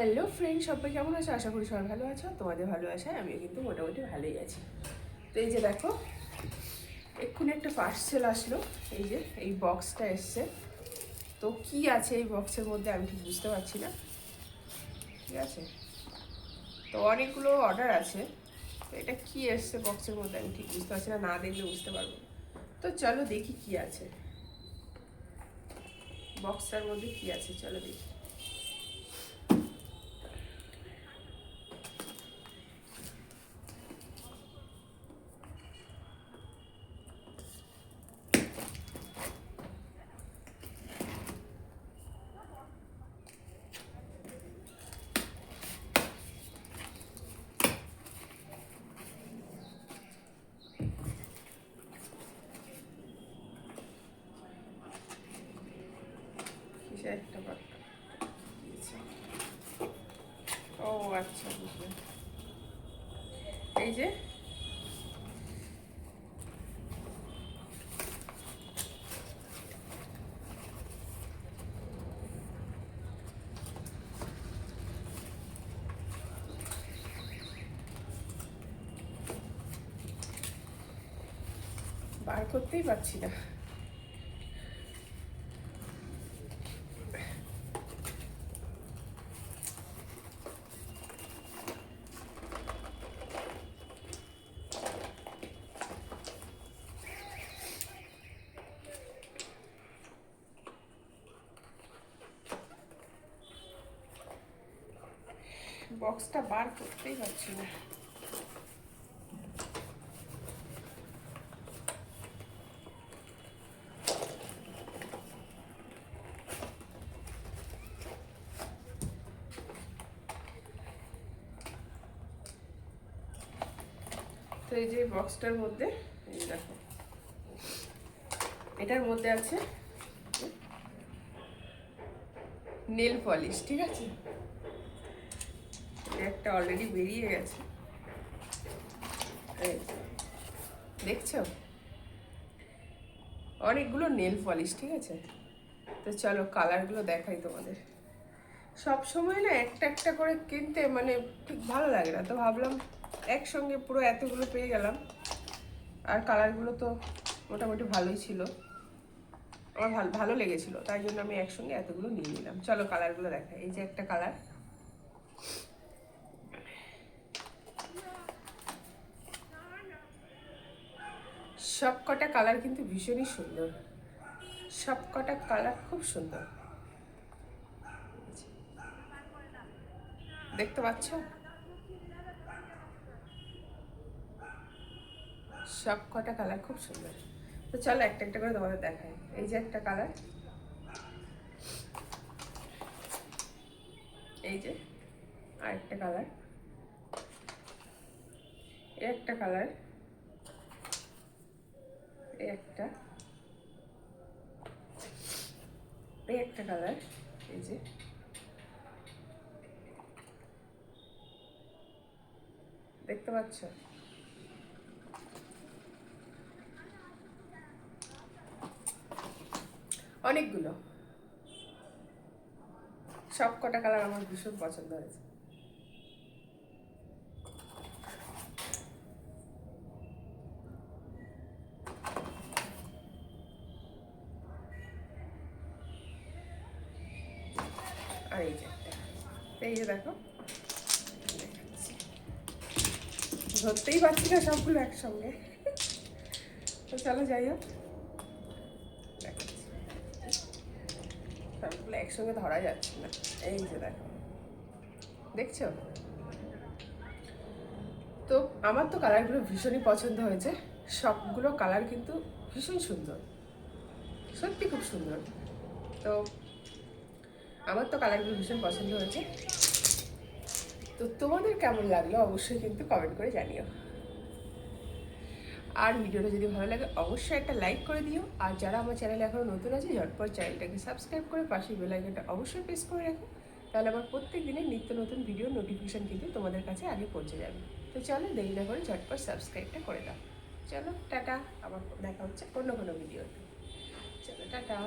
Hello friend সবাই কেমন আছো? আশা করি সবাই ভালো আছো। তোমাদের ভালো আছে আমিও কিন্তু মোটামুটি ভালোই আছি। তো এই যে দেখো, এক্ষুনি একটা পার্সেল আসলো। এই যে, এই বক্সটা এসছে। তো কি আছে এই বক্সের মধ্যে আমি ঠিক বুঝতে পারছি না। ঠিক আছে? তো অনেকগুলো অর্ডার আছে। তো এটা কি এসছে বক্সের মধ্যে আমি ঠিক বুঝতে পারছি না না দেখলে বুঝতে পারব। তো চলো দেখি কি আছে। বক্সটার মধ্যে কি আছে? চলো দেখি। একটা ও আচ্ছা এই যে। বার করতেই পারছি না। বক্সটা বার করতেই পারছি না। তো এই যে বক্সটার মধ্যে, এই দেখো। এটার মধ্যে আছে নেল পলিশ, ঠিক আছে? একটা অলরেডি বেরিয়ে গেছে। দেখছ? অনেকগুলো নেল পলিশ ঠিক আছে? তো চলো কালারগুলো দেখাই তোমাদের। সব সময় না একটা একটা করে কিনতে মানে ঠিক ভালো লাগে না, তো ভাবলাম একসঙ্গে পুরো এতগুলো পেয়ে গেলাম। আর কালারগুলো তো মোটামুটি ভালোই ছিল। আমার ভালো ভালো লেগেছিল, তাই জন্য আমি একসঙ্গে এতগুলো নিয়ে নিলাম। চলো কালারগুলো দেখাই। এই যে একটা কালার সব কটা কালার কিন্তু ভীষণই সুন্দর। সব কটা কালার খুব সুন্দর। দেখতে পাচ্ছ? সব কটা কালার খুব সুন্দর। তো চলো একটা একটা করে তোমাদের দেখায় এই যে একটা কালার। এই যে আর একটা কালার। এই একটা কালার। একটা। এই একটা কালার এই যে। দেখতে পাচ্ছ? অনেকগুলো। সব কটা কালার আমার ভীষণ পছন্দ হয়েছে। আর এই যে এই যে দেখো। ধরতেই পারছি না সবগুলো একসঙ্গে। তো চলো যাই হোক। সবগুলো একসঙ্গে ধরা যাচ্ছে না। এই যে দেখো। দেখছ? তো আমার তো কালারগুলো ভীষণই পছন্দ হয়েছে। সবগুলো কালার কিন্তু ভীষণ সুন্দর। সত্যি খুব সুন্দর। তো আমার তো কালারগুলো ভীষণ পছন্দ হয়েছে। তো তোমাদের কেমন লাগল অবশ্যই কিন্তু কমেন্ট করে জানিও। আর ভিডিওটা যদি ভালো লাগে, অবশ্যই একটা লাইক করে দিও। আর যারা আমার চ্যানেলে এখনও নতুন আছে, ঝটপট চ্যানেলটাকে সাবস্ক্রাইব করে পাশে বেল আইকনটা অবশ্যই প্রেস করে রাখো। তাহলে আমার প্রত্যেক দিনের নিত্য নতুন ভিডিও নোটিফিকেশান কিন্তু তোমাদের কাছে আগে পৌঁছে যাবে। তো চলো দেরি না করে ঝটপট সাবস্ক্রাইবটা করে দাও। চলো, টাটা। আবার দেখা হচ্ছে অন্য কোনো ভিডিওতে চলো, টাটা।